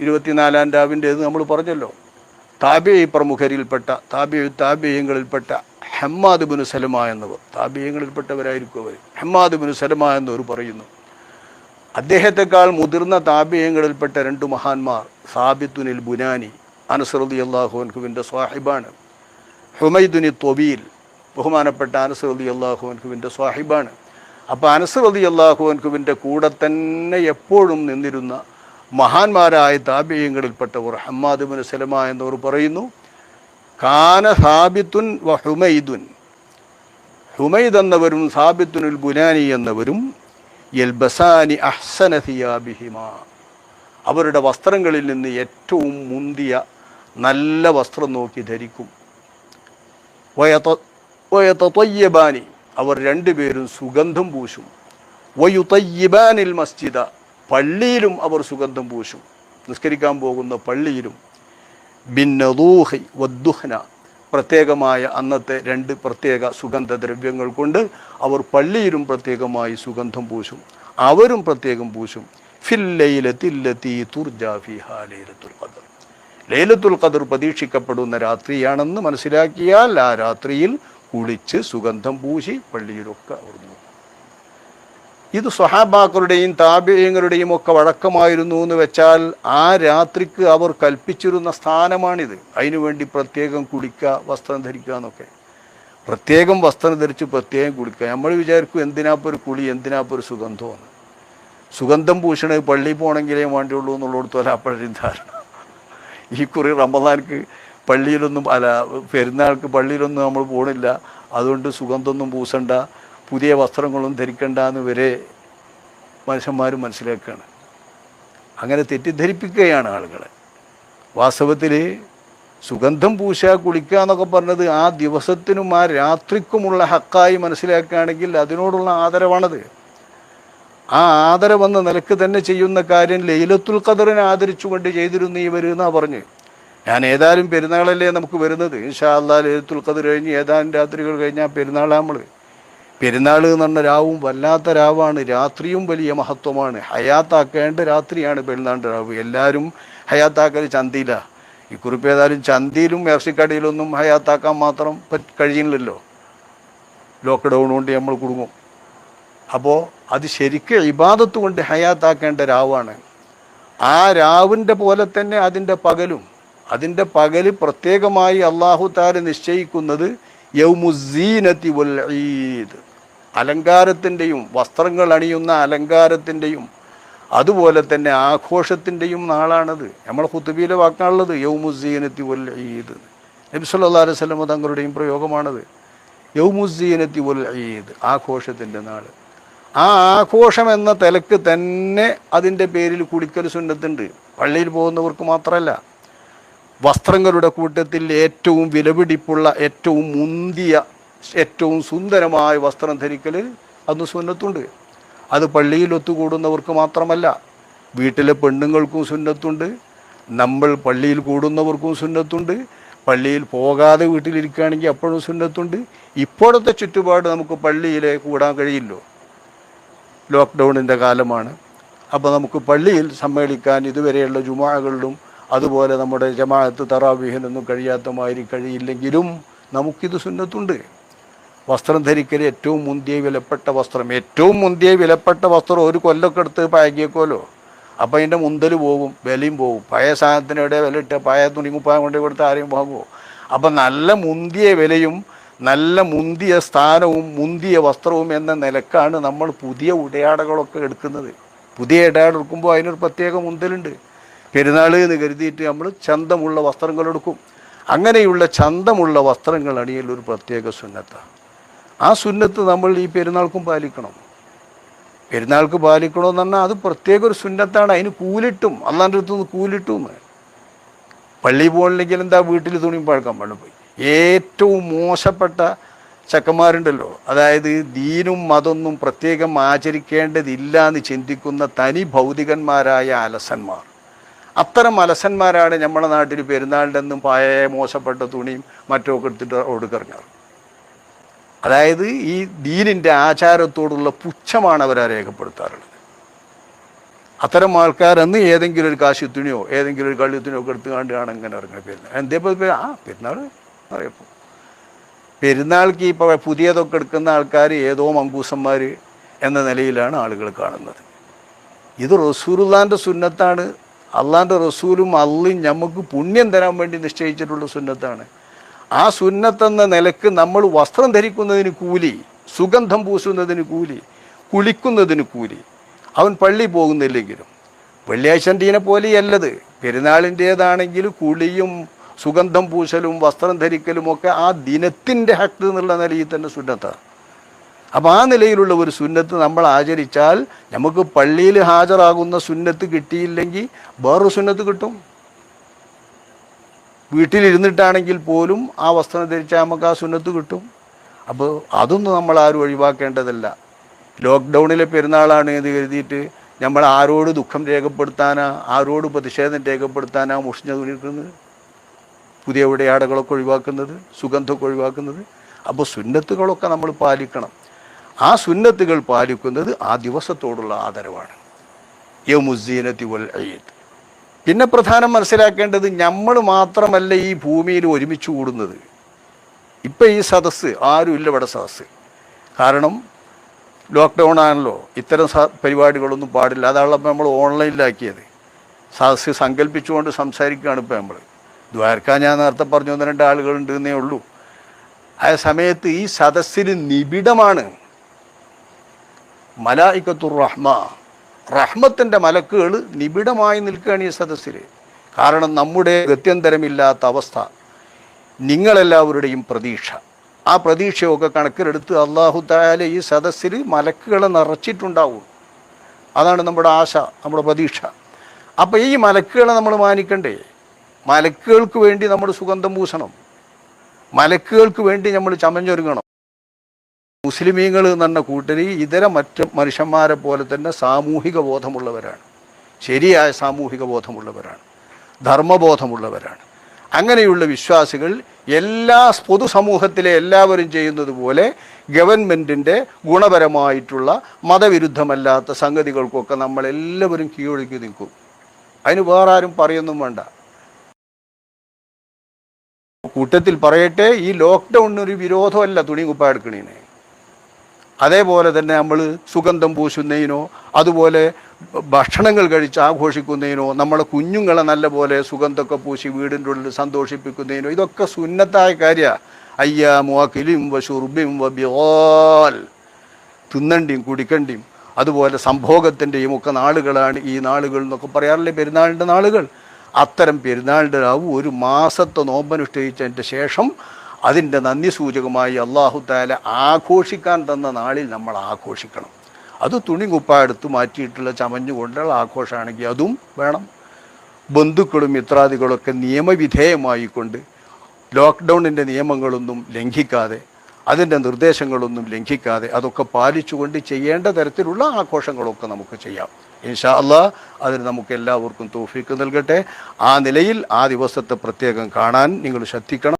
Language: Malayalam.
ഇരുപത്തിനാലാം രാവിന്റേത് നമ്മൾ പറഞ്ഞല്ലോ. താബിയ പ്രമുഖരിൽപ്പെട്ട താബിയ താബിയങ്ങളിൽപ്പെട്ട ഹമ്മാദ് ബിനു സലമ എന്നവർ താബിയങ്ങളിൽപ്പെട്ടവരായിരിക്കും അവർ. ഹമ്മാദ് ബിനു സലമ എന്നവർ പറയുന്നു അദ്ദേഹത്തെക്കാൾ മുതിർന്ന താബിയങ്ങളിൽപ്പെട്ട രണ്ട് മഹാന്മാർ സാബിത്തുനിൽ ബുനാനി അനസറുദ്ദി അള്ളാഹുവിന്റെ സ്വാഹിബാണ് ഹുമൈദുനി തൊബീൽ ബഹുമാനപ്പെട്ട അനസറുദ്ദി അള്ളാഹുവിന്റെ സ്വാഹിബാണ് അപ്പോൾ അനസറുദ്ദി അള്ളാഹുവിന്റെ കൂടെ തന്നെ എപ്പോഴും നിന്നിരുന്ന മഹാന്മാരായ ഒരു ഹമ്മാദ് ബിൻ സലമ എന്നവർ പറയുന്നു കാന സാബിത്തുൻ വ ഹുമൈദുൻ. ഹുമൈദ് എന്നവരും സാബിത്തുനുൽ ബുനാനി എന്നവരും അഹ്സന സിയാബിഹിമ. അവരുടെ വസ്ത്രങ്ങളിൽ നിന്ന് ഏറ്റവും മുന്തിയ നല്ല വസ്ത്രം നോക്കി ധരിക്കും. വയതതയ്യബാനി അവർ രണ്ടുപേരും സുഗന്ധം പൂശും. വയുതയ്യബാനിൽ മസ്ജിദ പള്ളിയിലും അവർ സുഗന്ധം പൂശും. നിസ്കരിക്കാൻ പോകുന്ന പള്ളിയിലും. ബിന്നദൂഹി വദ്ദുഹന. പ്രത്യേകമായ അന്നത്തെ രണ്ട് പ്രത്യേക സുഗന്ധദ്രവ്യങ്ങൾ കൊണ്ട് അവർ പള്ളിയിലും പ്രത്യേകമായി സുഗന്ധം പൂശും. അവരും പ്രത്യേകം പൂശും. ലൈലത്തുൽ ഖദർ. പ്രതീക്ഷിക്കപ്പെടുന്ന രാത്രിയാണെന്ന് മനസ്സിലാക്കിയാൽ ആ രാത്രിയിൽ കുളിച്ച് സുഗന്ധം പൂശി പള്ളിയിലൊക്കെ അവർ ഇത് സ്വഹാബാക്കളുടെയും താപേയങ്ങളുടെയും ഒക്കെ വഴക്കമായിരുന്നു എന്ന് വെച്ചാൽ ആ രാത്രിക്ക് അവർ കൽപ്പിച്ചിരുന്ന സ്ഥാനമാണിത്. അതിനുവേണ്ടി പ്രത്യേകം കുളിക്കുക വസ്ത്രം ധരിക്കുക എന്നൊക്കെ. പ്രത്യേകം വസ്ത്രം ധരിച്ച് പ്രത്യേകം കുളിക്കുക നമ്മൾ വിചാരിക്കും എന്തിനാപ്പോൾ ഒരു കുളി എന്തിനാപ്പോൾ ഒരു സുഗന്ധമാണ് സുഗന്ധം പൂശണത് പള്ളി പോകണമെങ്കിലേ വേണ്ടിയുള്ളൂ എന്നുള്ളിടത്തോലെ അപ്പോഴും ധാരണ. ഈ കുറി റമദാൻക്ക് പള്ളിയിലൊന്നും അല്ല പെരുന്നാൾക്ക് പള്ളിയിലൊന്നും നമ്മൾ പോണില്ല. അതുകൊണ്ട് സുഗന്ധമൊന്നും പൂസണ്ട പുതിയ വസ്ത്രങ്ങളൊന്നും ധരിക്കേണ്ടെന്ന് വരെ മനുഷ്യന്മാർ മനസ്സിലാക്കുകയാണ്. അങ്ങനെ തെറ്റിദ്ധരിപ്പിക്കുകയാണ് ആളുകളെ. വാസ്തവത്തിൽ സുഗന്ധം പൂശ കുളിക്കുക എന്നൊക്കെ പറഞ്ഞത് ആ ദിവസത്തിനും ആ രാത്രിക്കുമുള്ള ഹക്കായി മനസ്സിലാക്കുകയാണെങ്കിൽ അതിനോടുള്ള ആദരവാണത്. ആ ആദരവെന്ന നിലയ്ക്ക് തന്നെ ചെയ്യുന്ന കാര്യം ലൈലത്തുൽ ഖദറിനെ ആദരിച്ചുകൊണ്ട് ചെയ്തിരുന്നു ഇവർ എന്നാ പറഞ്ഞു. ഞാൻ ഏതായാലും പെരുന്നാളല്ലേ നമുക്ക് വരുന്നത്. ഇൻഷാ അല്ലാ ലൈലത്തുൽ ഖദർ കഴിഞ്ഞ് ഏതാനും രാത്രികൾ കഴിഞ്ഞാൽ പെരുന്നാളാണ് നമ്മൾ പെരുന്നാൾ എന്ന് പറഞ്ഞ രാവും വല്ലാത്ത രാവാണ്. രാത്രിയും വലിയ മഹത്വമാണ്. ഹയാത്താക്കേണ്ട രാത്രിയാണ് പെരുന്നാളിന്റെ രാവ്. എല്ലാവരും ഹയാത്താക്കൽ ചന്തിയില്ല ഈ കുറിപ്പ് ഏതായാലും ചന്തിയിലും ഇറച്ചിക്കടയിലൊന്നും ഹയാത്താക്കാൻ മാത്രം കഴിയുന്നില്ലല്ലോ. ലോക്ക്ഡൗൺ കൊണ്ട് നമ്മൾ കുടുങ്ങും. അപ്പോൾ അത് ശരിക്കും ഇബാദത്ത് കൊണ്ട് ഹയാത്താക്കേണ്ട രാവാണ്. ആ രാവിന്റെ പോലെ തന്നെ അതിന്റെ പകലും. അതിന്റെ പകൽ പ്രത്യേകമായി അള്ളാഹു താര നിശ്ചയിക്കുന്നത് യൗമുസീനത്തി വൽ ഈദ്. അലങ്കാരത്തിന്റെയും വസ്ത്രങ്ങൾ അണിയുന്ന അലങ്കാരത്തിന്റെയും അതുപോലെ തന്നെ ആഘോഷത്തിന്റെയും നാളാണത്. നമ്മൾ ഹുത്തുബിയിലെ വാക്കാണുള്ളത് യൗമുസീനത്തി വൽ ഈദ്. നബി സല്ലല്ലാഹു അലൈഹി വസല്ലം തങ്ങളുടെയും പ്രയോഗമാണത്. യൗമുസീനത്തി വൽ ഈദ് ആഘോഷത്തിന്റെ നാൾ ആ ആഘോഷം എന്ന തിലക്ക് തന്നെ അതിന്റെ പേരിൽ കുളിക്കൽ സുന്നത്തുണ്ട്. പള്ളിയിൽ പോകുന്നവർക്ക് മാത്രമല്ല വസ്ത്രങ്ങളുടെ കൂട്ടത്തിൽ ഏറ്റവും വിലപിടിപ്പുള്ള ഏറ്റവും മുന്തിയ ഏറ്റവും സുന്ദരമായ വസ്ത്രം ധരിക്കൽ അന്ന് സുന്നത്തുണ്ട്. അത് പള്ളിയിൽ ഒത്തുകൂടുന്നവർക്ക് മാത്രമല്ല വീട്ടിലെ പെണ്ണുങ്ങൾക്കും സുന്നത്തുണ്ട് നമ്മൾ പള്ളിയിൽ കൂടുന്നവർക്കും സുന്നത്തുണ്ട് പള്ളിയിൽ പോകാതെ വീട്ടിലിരിക്കുകയാണെങ്കിൽ അപ്പോഴും സുന്നത്തുണ്ട്. ഇപ്പോഴത്തെ ചുറ്റുപാട് നമുക്ക് പള്ളിയിലെ കൂടാൻ കഴിയില്ലോ. ലോക്ക്ഡൗണിന്റെ കാലമാണ്. അപ്പോൾ നമുക്ക് പള്ളിയിൽ സമ്മേളിക്കാൻ ഇതുവരെയുള്ള ജുമാകളിലും അതുപോലെ നമ്മുടെ ജമാഅത്ത് തറാവിഹിനൊന്നും കഴിയാത്ത മാതിരി കഴിയില്ലെങ്കിലും നമുക്കിത് സുന്നത്തുണ്ട്. വസ്ത്രം ധരിക്കൽ ഏറ്റവും മുന്തിയ വിലപ്പെട്ട വസ്ത്രം. ഏറ്റവും മുന്തിയ വിലപ്പെട്ട വസ്ത്രം ഒരു കൊല്ലൊക്കെ എടുത്ത് പഴകിയേക്കോലോ അപ്പോൾ അതിന്റെ മുന്തൽ പോകും വിലയും പോകും പഴയ സാധനത്തിന് എവിടെ വില ഇട്ട? പഴയ തുണിക്കുപ്പായം കൊണ്ട് കൊടുത്ത് ആരെയും വാങ്ങുമോ അപ്പം നല്ല മുന്തിയ വിലയും നല്ല മുന്തിയ സ്ഥാനവും മുന്തിയ വസ്ത്രവും എന്ന നിലക്കാണ് നമ്മൾ പുതിയ ഉടയാടകളൊക്കെ എടുക്കുന്നത്. പുതിയ ഇടയാട എടുക്കുമ്പോൾ അതിനൊരു പ്രത്യേക മുന്തലുണ്ട്. പെരുന്നാൾ എന്ന് കരുതിയിട്ട് നമ്മൾ ചന്തമുള്ള വസ്ത്രങ്ങൾ എടുക്കും. അങ്ങനെയുള്ള ചന്തമുള്ള വസ്ത്രങ്ങൾ അണിയൽ ഒരു പ്രത്യേക സുന്നത്താണ്. ആ സുന്നത്ത് നമ്മൾ ഈ പെരുന്നാൾക്കും പാലിക്കണം. പെരുന്നാൾക്ക് പാലിക്കണമെന്ന് പറഞ്ഞാൽ അത് പ്രത്യേക ഒരു സുന്നത്താണ്. അതിന് കൂലിട്ടും അള്ളാന്റെ അടുത്ത് കൂലിട്ടും. പള്ളി പോകണില്ലെങ്കിൽ എന്താ വീട്ടിൽ തുണിയും പഴക്കാൻ പാടും പോയി. ഏറ്റവും മോശപ്പെട്ട ചക്കന്മാരുണ്ടല്ലോ. അതായത് ദീനും മതൊന്നും പ്രത്യേകം ആചരിക്കേണ്ടതില്ല എന്ന് ചിന്തിക്കുന്ന തനി ഭൗതികന്മാരായ അലസന്മാർ. അത്തരം അലസന്മാരാണ് നമ്മുടെ നാട്ടിൽ പെരുന്നാളിന്റെ എന്നും പായ മോശപ്പെട്ട തുണിയും മറ്റുമൊക്കെ എടുത്തിട്ട് ഒടുക്കിറങ്ങാറ് അതായത് ഈ ദീനിന്റെ ആചാരത്തോടുള്ള പുച്ഛമാണ് അവരെ രേഖപ്പെടുത്താറുള്ളത്. അത്തരം ആൾക്കാർ അന്ന് ഏതെങ്കിലും ഒരു കാശി തുണിയോ ഏതെങ്കിലും ഒരു കള്ളിത്തുണിയോ ഒക്കെ എടുത്ത് കണ്ടാണ് ഇങ്ങനെ ഇറങ്ങുന്നത്. പെരുന്നാൾ എന്തേ ആ പെരുന്നാൾ അറിയപ്പോൾ പെരുന്നാൾക്ക് ഇപ്പോൾ പുതിയതൊക്കെ എടുക്കുന്ന ആൾക്കാർ ഏതോ മങ്കൂസന്മാർ എന്ന നിലയിലാണ് ആളുകൾ കാണുന്നത്. ഇത് റസൂലുള്ളാന്റെ സുന്നത്താണ്. അള്ളാന്റെ റസൂലും അള്ളിയും നമുക്ക് പുണ്യം തരാൻ വേണ്ടി നിശ്ചയിച്ചിട്ടുള്ള സുന്നത്താണ്. ആ സുന്നത്തെന്ന നിലയ്ക്ക് നമ്മൾ വസ്ത്രം ധരിക്കുന്നതിന് കൂലി സുഗന്ധം പൂശുന്നതിന് കൂലി കുളിക്കുന്നതിന് കൂലി. അവൻ പള്ളി പോകുന്നില്ലെങ്കിലും വെള്ളിയാഴ്ചന്റെ പോലെയല്ലത്. പെരുന്നാളിന്റേതാണെങ്കിൽ കുളിയും സുഗന്ധം പൂശലും വസ്ത്രം ധരിക്കലും ഒക്കെ ആ ദിനത്തിന്റെ ഹക്ക് എന്നുള്ള നിലയിൽ തന്നെ സുന്നത്താണ് അപ്പോൾ ആ നിലയിലുള്ള ഒരു സുന്നത്ത് നമ്മൾ ആചരിച്ചാൽ നമുക്ക് പള്ളിയിൽ ഹാജരാകുന്ന സുന്നത്ത് കിട്ടിയില്ലെങ്കിൽ വേറൊരു സുന്നത്ത് കിട്ടും. വീട്ടിലിരുന്നിട്ടാണെങ്കിൽ പോലും ആ വസ്ത്രം ധരിച്ചാൽ നമുക്ക് ആ സുന്നത്ത് കിട്ടും. അപ്പോൾ അതൊന്നും നമ്മൾ ആരും ഒഴിവാക്കേണ്ടതല്ല. ലോക്ക്ഡൗണിലെ പെരുന്നാളാണ് എന്ന് കരുതിയിട്ട് നമ്മൾ ആരോട് ദുഃഖം രേഖപ്പെടുത്താനാ ആരോട് പ്രതിഷേധം രേഖപ്പെടുത്താനാ മുഷിഞ്ഞ തുണിക്കുന്നത് പുതിയ ഉടയാടകളൊക്കെ ഒഴിവാക്കുന്നത് സുഗന്ധമൊക്കെ ഒഴിവാക്കുന്നത്. അപ്പോൾ സുന്നത്തുകളൊക്കെ നമ്മൾ പാലിക്കണം. ആ സുന്നത്തുകൾ പാലിക്കുന്നത് ആ ദിവസത്തോടുള്ള ആദരവാണ്. യമുസീനത്തി വൽ ഈദ്. പിന്നെ പ്രധാനം മനസ്സിലാക്കേണ്ടത് നമ്മൾ മാത്രമല്ല ഈ ഭൂമിയിൽ ഒരുമിച്ച് കൂടുന്നത്. ഇപ്പം ഈ സദസ്സ് ആരുമില്ല ഇവിടെ സദസ്സ്. കാരണം ലോക്ക്ഡൗൺ ആണല്ലോ. ഇത്തരം പരിപാടികളൊന്നും പാടില്ല. അതാണല്ലോ നമ്മൾ ഓൺലൈനിലാക്കിയത് സദസ്സ് സങ്കല്പിച്ചുകൊണ്ട് സംസാരിക്കുകയാണ് ഇപ്പോൾ നമ്മൾ ദ്വാരക്ക ഞാൻ നേരത്തെ പറഞ്ഞു ഒന്ന് രണ്ട് ആളുകളുണ്ട് എന്നേ ഉള്ളൂ. ആ സമയത്ത് ഈ സദസ്സിന് നിബിഡമാണ്. മലായിക്കത്തുർ റഹ്മ. റഹ്മത്തിന്റെ മലക്കുകൾ നിബിഡമായി നിൽക്കുകയാണ് ഈ സദസ്സിൽ കാരണം നമ്മുടെ ഗത്യന്തരമില്ലാത്ത അവസ്ഥ നിങ്ങളെല്ലാവരുടെയും പ്രതീക്ഷ. ആ പ്രതീക്ഷയൊക്കെ കണക്കിലെടുത്ത് അള്ളാഹു തായാല ഈ സദസ്സിൽ മലക്കുകളെ നിറച്ചിട്ടുണ്ടാവും. അതാണ് നമ്മുടെ ആശ നമ്മുടെ പ്രതീക്ഷ. അപ്പോൾ ഈ മലക്കുകളെ നമ്മൾ മാനിക്കണ്ടേ? മലക്കുകൾക്ക് വേണ്ടി നമ്മൾ സുഗന്ധം പൂശണം മലക്കുകൾക്ക് വേണ്ടി നമ്മൾ ചമഞ്ഞൊരുങ്ങണം. മുസ്ലിമീങ്ങൾ എന്ന കൂട്ടരി ഇതര മറ്റ് മനുഷ്യന്മാരെ പോലെ തന്നെ സാമൂഹിക ബോധമുള്ളവരാണ്. ശരിയായ സാമൂഹിക ബോധമുള്ളവരാണ്. ധർമ്മബോധമുള്ളവരാണ്. അങ്ങനെയുള്ള വിശ്വാസികൾ എല്ലാ പൊതുസമൂഹത്തിലെ എല്ലാവരും ചെയ്യുന്നത് പോലെ ഗവൺമെന്റിന്റെ ഗുണപരമായിട്ടുള്ള മതവിരുദ്ധമല്ലാത്ത സംഗതികൾക്കൊക്കെ നമ്മളെല്ലാവരും കീഴൊഴുക്കി നിൽക്കും. അതിന് വേറെ ആരും പറയൊന്നും വേണ്ട. കൂട്ടത്തിൽ പറയട്ടെ ഈ ലോക്ക്ഡൗണിന് ഒരു വിരോധമല്ല തുണി കുപ്പ അതേപോലെ തന്നെ നമ്മൾ സുഗന്ധം പൂശുന്നതിനോ അതുപോലെ ഭക്ഷണങ്ങൾ കഴിച്ച് ആഘോഷിക്കുന്നതിനോ നമ്മളെ കുഞ്ഞുങ്ങളെ നല്ലപോലെ സുഗന്ധമൊക്കെ പൂശി വീടിന്റെ ഉള്ളിൽ സന്തോഷിപ്പിക്കുന്നതിനോ ഇതൊക്കെ സുന്നത്തായ കാര്യമാണ് അയ്യാ മോക്കിലും വഷുർബിം വബിയോൽ തിന്നണ്ടിയും കുടിക്കണ്ടിയും അതുപോലെ സംഭോഗത്തിന്റെയും ഒക്കെ നാളുകളാണ് ഈ നാളുകൾ എന്നൊക്കെ പറയാറില്ലേ പെരുന്നാളിന്റെ നാളുകൾ. അത്തരം പെരുന്നാളിന്റെ രാവ് ഒരു മാസത്തെ നോമ്പനുഷ്ഠിച്ചതിന്റെ ശേഷം അതിന്റെ നന്ദി സൂചകമായി അള്ളാഹു താല ആഘോഷിക്കാൻ തന്ന നാളിൽ നമ്മൾ ആഘോഷിക്കണം. അത് തുണി കുപ്പായെടുത്ത് മാറ്റിയിട്ടുള്ള ചമഞ്ഞുകൊണ്ടുള്ള ആഘോഷമാണെങ്കിൽ അതും വേണം. ബന്ധുക്കളും മിത്രാദികളൊക്കെ നിയമവിധേയമായിക്കൊണ്ട് ലോക്ക്ഡൗണിന്റെ നിയമങ്ങളൊന്നും ലംഘിക്കാതെ അതിന്റെ നിർദ്ദേശങ്ങളൊന്നും ലംഘിക്കാതെ അതൊക്കെ പാലിച്ചുകൊണ്ട് ചെയ്യേണ്ട തരത്തിലുള്ള ആഘോഷങ്ങളൊക്കെ നമുക്ക് ചെയ്യാം. ഇൻഷാ അല്ലാ അതിന് നമുക്ക് എല്ലാവർക്കും തോഫിക്ക് നൽകട്ടെ. ആ നിലയിൽ ആ ദിവസത്തെ പ്രത്യേകം കാണാൻ നിങ്ങൾ ശ്രദ്ധിക്കണം.